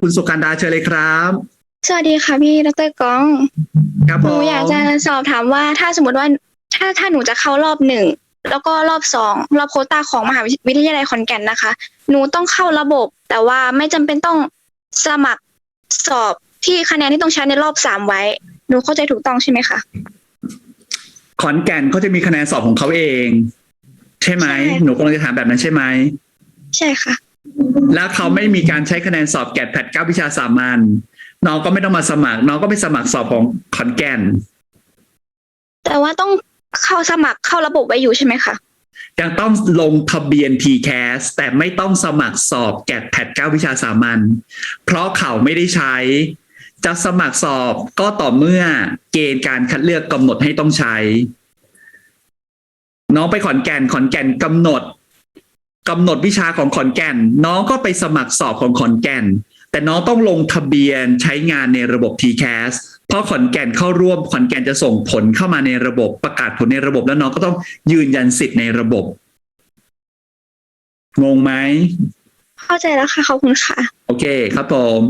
คุณสุกันดาเชิญเลยครับ สวัสดีค่ะพี่ดรกองครับหผนูมอยากจะสอบถามว่าถ้าสมมติว่าถ้าถ้าหนูจะเข้ารอบหนึ่งแล้วก็รอบสองรอบโควต้าของมหาวิทยาลัยขอนแก่นนะคะ หนูต้องเข้าระบบ แต่ว่าไม่จำเป็นต้องสมัครสอบที่คะแนนที่ต้องใช้ในรอบสามไว้ หนูเข้าใจถูกต้องใช่ไหมคะขอนแก่นเขาจะมีคะแนนสอบของเขาเอง ใช่ไหมใช่หนูกำลังจะถามแบบนั้นใช่ไหมใช่ค่ะ แล้วเขาไม่มีการใช้คะแนนสอบแกดแพดเก้าวิชาสามัญน้องก็ไม่ต้องมาสมัคร น้องก็ไปสมัครสอบของขอนแก่น แต่ว่าต้องเข้าสมัครเข้าระบบไว้อยู่ใช่ไหมคะยังต้องลงทะเบียน TCAS แต่ไม่ต้องสมัครสอบแกดแพดเก้าวิชาสามัญเพราะเขาไม่ได้ใช้ จะสมัครสอบก็ต่อเมื่อเกณฑ์การคัดเลือกกำหนดให้ต้องใช้ น้องไปขอนแก่นขอนแก่นกำหนดกำหนดวิชาของขอนแก่น น้องก็ไปสมัครสอบของขอนแก่น แต่น้องต้องลงทะเบียนใช้งานในระบบ TCAS เพราะขอนแก่นเข้าร่วมขอนแก่นจะส่งผลเข้ามาในระบบประกาศผลในระบบ แล้วน้องก็ต้องยืนยันสิทธิ์ในระบบ งงไหม เข้าใจแล้วค่ะขอบคุณค่ะ โอเคครับผม